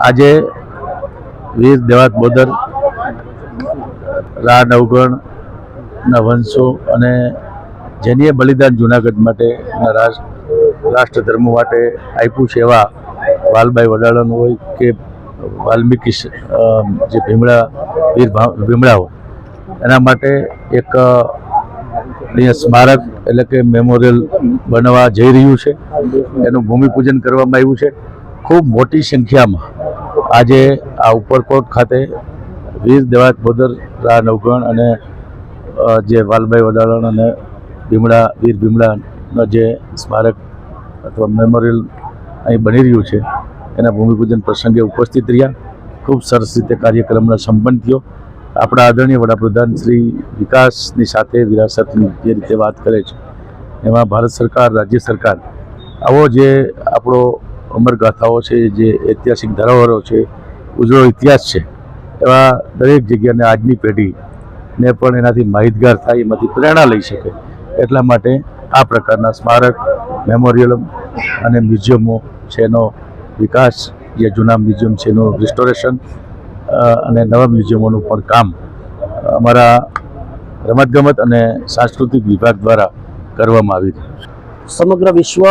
આજે વીર દેવાત બોદર, રા નવગણના વંશો અને જેનીએ બલિદાન જુનાગઢ માટે રાષ્ટ્ર ધર્મ માટે આપ્યું છે એવા વાલભાઈ વડાળાનું હોય કે વાલ્મીકી જે ભીમડા, વીર ભા- હોય. એના માટે એક સ્મારક એટલે કે મેમોરિયલ બનવા જઈ રહ્યું છે. એનું ભૂમિપૂજન કરવામાં આવ્યું છે. ખૂબ મોટી સંખ્યામાં આજે આ ઉપરકોટ ખાતે વીર દેવાત બોદર નવગણ અને જે વાલભાઈ વડાળણ અને ભીમડા, વીર ભીમડાનો જે સ્મારક અથવા મેમોરિયલ અહીં બની રહ્યું છે, એના ભૂમિપૂજન પ્રસંગે ઉપસ્થિત રહ્યા. ખૂબ સરસ રીતે કાર્યક્રમનો સંપન્ન થયો. આપણા આદરણીય વડાપ્રધાન શ્રી વિકાસની સાથે વિરાસતની જે રીતે વાત કરે છે, એમાં ભારત સરકાર, રાજ્ય સરકાર, આવો જે આપણો અમરગાથાઓ છે, જે ઐતિહાસિક ધરોહરો છે, ઉજળો ઇતિહાસ છે, એવા દરેક જગ્યાને આજની પેઢીને પણ એનાથી માહિતગાર થાય, એમાંથી પ્રેરણા લઈ શકે એટલા માટે આ પ્રકારના સ્મારક મેમોરિયલ અને મ્યુઝિયમો છે એનો વિકાસ, જે જૂના મ્યુઝિયમ છે એનું રિસ્ટોરેશન અને નવા મ્યુઝિયમોનું પણ કામ અમારા રમતગમત અને સાંસ્કૃતિક વિભાગ દ્વારા કરવામાં આવી રહ્યું છે. સમગ્ર વિશ્વ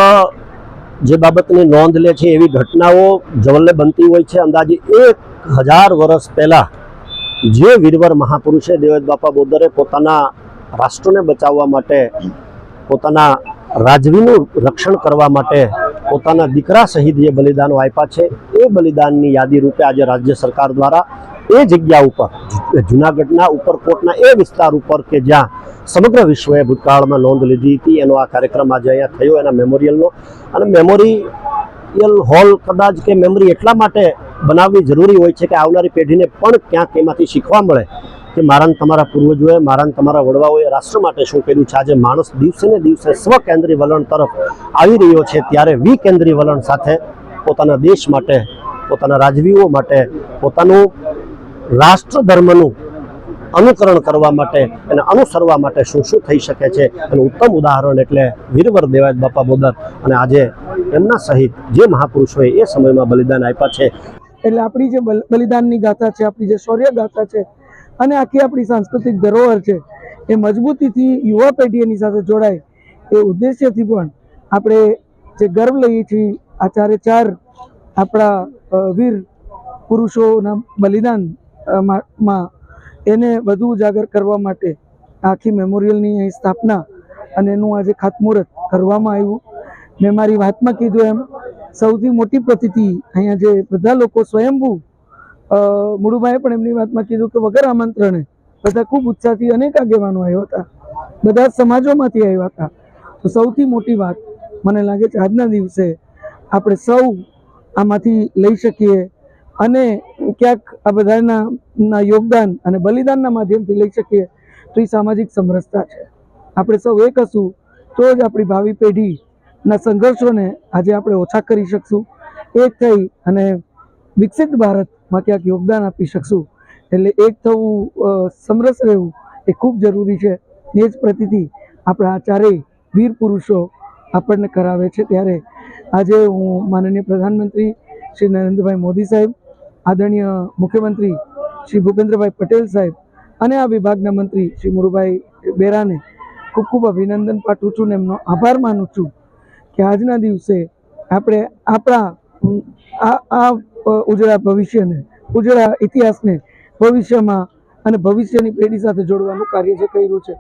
જે બાબતની નોંધ લે છે એવી ઘટનાઓ જવલ્લે બનતી હોય છે. અંદાજે એક હજાર વર્ષ પહેલા જે વીરવર મહાપુરુષે દેવેદ બાપા બોદરે પોતાના રાષ્ટ્રને બચાવવા માટે, પોતાના રાજવીનું રક્ષણ કરવા માટે પોતાના દીકરા સહિત જે બલિદાનો આપ્યા છે. એ બલિદાનની યાદી રૂપે આજે રાજ્ય સરકાર દ્વારા એ જગ્યા ઉપર, જુનાગઢના ઉપરકોટના એ વિસ્તાર ઉપર કે જ્યાં સમગ્ર વિશ્વએ ભૂતકાળમાં નોંધ લીધી હતી. એનો આ કાર્યક્રમ આજે અહીંયા થયો, એના મેમોરિયલનો. અને મેમોરિયલ હોલ કદાચ કે મેમરી એટલા માટે બનાવવી જરૂરી હોય છે કે આવનારી પેઢીને પણ ક્યાંક એમાંથી શીખવા મળે કે મારા તમારા પૂર્વજોએ મારા તમારા વડવાઓએ રાષ્ટ્ર માટે શું કર્યું છે? આજે માણસ દિવસે ને દિવસે સ્વકેન્દ્રી વલણ તરફ આવી રહ્યો છે. ત્યારે વિકેન્દ્રી વલણ સાથે પોતાના દેશ માટે, પોતાના રાજવીઓ માટે, પોતાનું રાષ્ટ્ર ધર્મનું અનુકરણ કરવા માટે અને અનુસરવા માટે શું શું થઈ શકે છે? એનું ઉત્તમ ઉદાહરણ એટલે વીરવર દેવાયત બાપા બોદર. અને આજે એમના સહિત જે મહાપુરુષોએ એ સમયમાં બલિદાન આપ્યા છે. એટલે આપણી જે બલિદાનની ગાથા છે, આપણી જે શૌર્ય ગાથા છે, અને આખી આપણી સાંસ્કૃતિક ધરોહર છે, એ મજબૂતીથી યુવા પેઢી એની સાથે જોડાય એ ઉદ્દેશ્યથી પણ આપણે જે ગર્વ લઈએ છીએ આ ચારે ચાર આપણા વીર પુરુષોના બલિદાનમાં એને વધુ ઉજાગર કરવા માટે આખી મેમોરિયલની અહીં સ્થાપના અને એનું આજે ખાતમુહૂર્ત કરવામાં આવ્યું. મેં મારી વાતમાં કીધું એમ, સૌથી મોટી પ્રતિથિ અહીંયા જે બધા લોકો સ્વયંભૂ મુળુભાઈએ પણ એમની વાતમાં કીધું કે વગર આમંત્રણે બધા ખૂબ ઉત્સાહથી અનેક આગેવાનો આવ્યા હતા. બધા સમાજોમાંથી આવ્યા હતા. તો સૌથી મોટી વાત મને લાગે છે આજના દિવસે આપણે સૌ આમાંથી લઈ શકીએ અને ક્યાંક આ બધાના યોગદાન અને બલિદાનના માધ્યમથી લઈ શકીએ તો એ સામાજિક સમરસતા છે. આપણે સૌ એક હશું તો જ આપણી ભાવિ પેઢીના સંઘર્ષોને આજે આપણે ઓછા કરી શકશું. એક થઈ અને વિકસિત ભારતમાં ક્યાંક યોગદાન આપી શકશું. એટલે એક થવું સમરસ રહેવું એ ખૂબ જરૂરી છે. એ જ પ્રતિથી આપણા ચારેય વીર પુરુષો આપણને કરાવે છે. ત્યારે આજે હું માનનીય પ્રધાનમંત્રી શ્રી નરેન્દ્રભાઈ મોદી સાહેબ આદરણીય મુખ્યમંત્રી શ્રી ભૂપેન્દ્રભાઈ પટેલ સાહેબ અને આ વિભાગના મંત્રી શ્રી મુરુભાઈ બેરાને ખૂબ ખૂબ અભિનંદન પાઠવું છું ને એમનો આભાર માનું છું કે આજના દિવસે આપણે આપણા આ ઉજળા ભવિષ્યને, ઉજળા ઇતિહાસને ભવિષ્યમાં અને ભવિષ્યની પેઢી સાથે જોડવાનું કાર્ય જે કર્યું છે